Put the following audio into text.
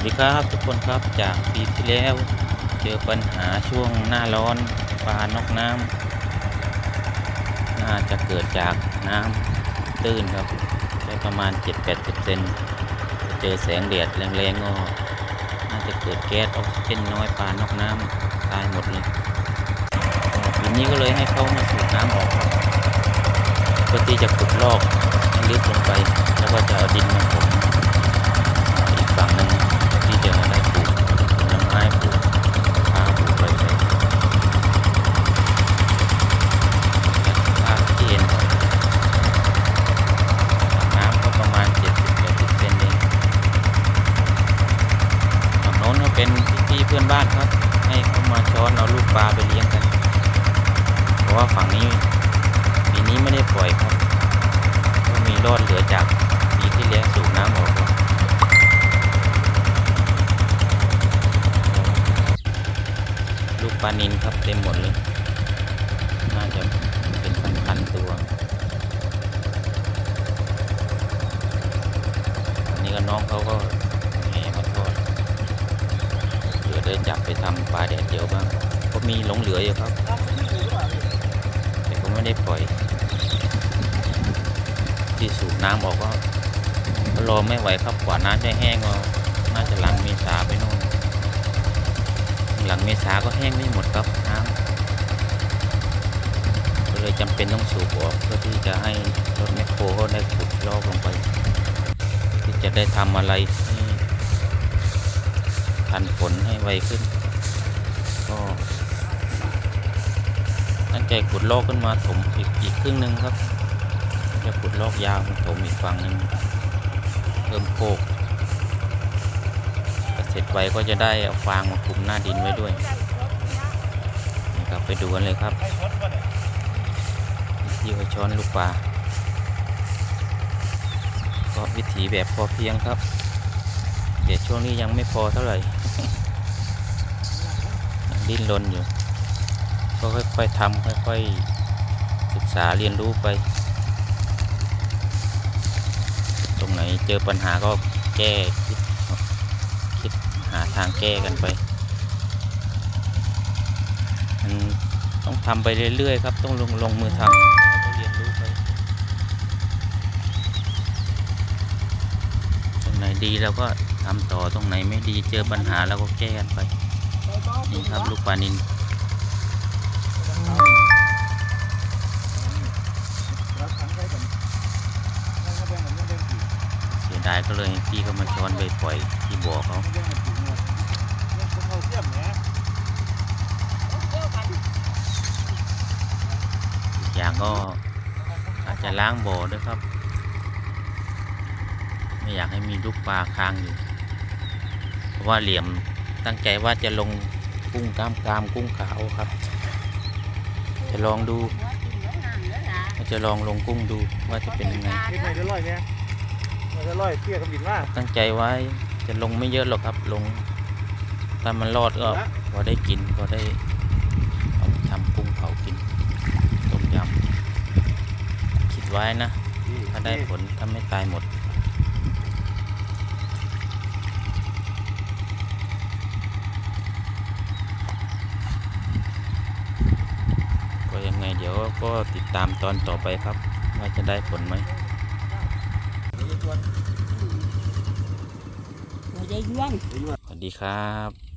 วัสดีครับทุกคนครับจากปีที่แล้ว เจอปัญหาช่วงหน้าร้อนปลานอกน้ำน่าจะเกิดจากน้ำตื้นครับได้ประมาณ 7-8เซนเจอแสงแดดแรงๆก็น่าจะเกิดแก๊สออกซิเจนน้อยปลานอกน้ำตายหมดเลยปีนี้ก็เลยให้เขามาสูบน้ำออกเพื่อที่จะขุดลอกให้ลึกลงไป แล้วก็จะเอาดินมาถม อีกฝั่งหนึ่งที่จะได้ปลูกผลไม้ปลูกข้าวปลูกอะไรไปจากภาพที่เห็นครับน้ำก็ประมาณ 70-80เซนเองฝั่งโน้นก็ เป็นพี่เพื่อนบ้านครับ ให้เขามาช้อนเอาลูกปลาไปเลี้ยงกัน เพราะว่าฝั่งนี้ปีนี้ไม่ได้ปล่อยครับก็มีรอดเหลือจากปีที่แล้วสูบน้ำออกลูกปลานินครับเต็มหมดเลย น่าจะเป็นพันๆตัวอันนี้ก็น้องเขาก็แหมาทอด เผื่อได้จับไปทำปลาแดดเดียวบ้างก็มีหลงเหลืออยู่ครับ แต่ก็ไม่ได้ปล่อย ที่สูบน้ำออกก็ก็รอไม่ไหวครับกว่าน้ำจะแห้งก็น่าจะหลังเมษาไปโน่นหลังเมษาก็แห้งไม่หมดครับน้ำก็เลยจำเป็นต้องสูบออกเพื่อที่จะให้รถแมคโครเขาได้ขุดลอกลงไป ที่จะได้ทำอะไร ทันฝนให้ไวขึ้น ก็ตั้งใจขุดลอกขึ้นมาถมอีกอีกครึ่งหนึ่งครับ จะขุดลอกยาวมาถมอีกฝั่งหนึ่งเพิ่มโคกเสร็จไวก็จะได้เอาฟางมาคลุมหน้าดินไว้ด้วยนี่ครับไปดูกันเลยครับที่เขาช้อนลูกปลาก็วิถีแบบพอเพียงครับ แต่ช่วงนี้ยังไม่พอเท่าไหร่ยังดิ้นรนอยู่ ก็ค่อยๆทำค่อยๆศึกษาเรียนรู้ไป ตรงไหนเจอปัญหาก็แก้คิดคิดหาทางแก้กันไปมันต้องทำไปเรื่อยๆครับ ต้องลงลงมือทำแล้วก็เรียนรู้ไปตรงไหนดีเราก็ ทำต่อตรงไหนไม่ดีเจอปัญหาเราก็แก้กันไป นี่ครับลูกปลานินเสียดายก็เลยพี่เขามาช้อนไปปล่อยที่บ่อเขาอีกอย่างก็อาจจะล้างบ่อด้วยครับ ไม่อยากให้มีลูกปลาค้างอยู่ เพราะว่าเหลี่ยมตั้งใจว่าจะลงกุ้งกล้ามกรามกุ้งขาวครับ จะลองดูว่าจะลองลงกุ้งดูว่าจะเป็นยังไงนี่ไม่ได้ร้อยเนี่ยไม่ได้ร้อยเที่ยกับบินว่าตั้งใจไว้จะลงไม่เยอะหรอกครับ ลงถ้ามันรอดก็พอได้กินพอได้เอาไปทำกุ้งเผากินต้มยำคิดไว้นะ ถ้าได้ผลถ้าไม่ตายหมด ก็ยังไง เดี๋ยวก็ติดตามตอนต่อไปครับ ว่าจะได้ผลไหมสวัสดีครับ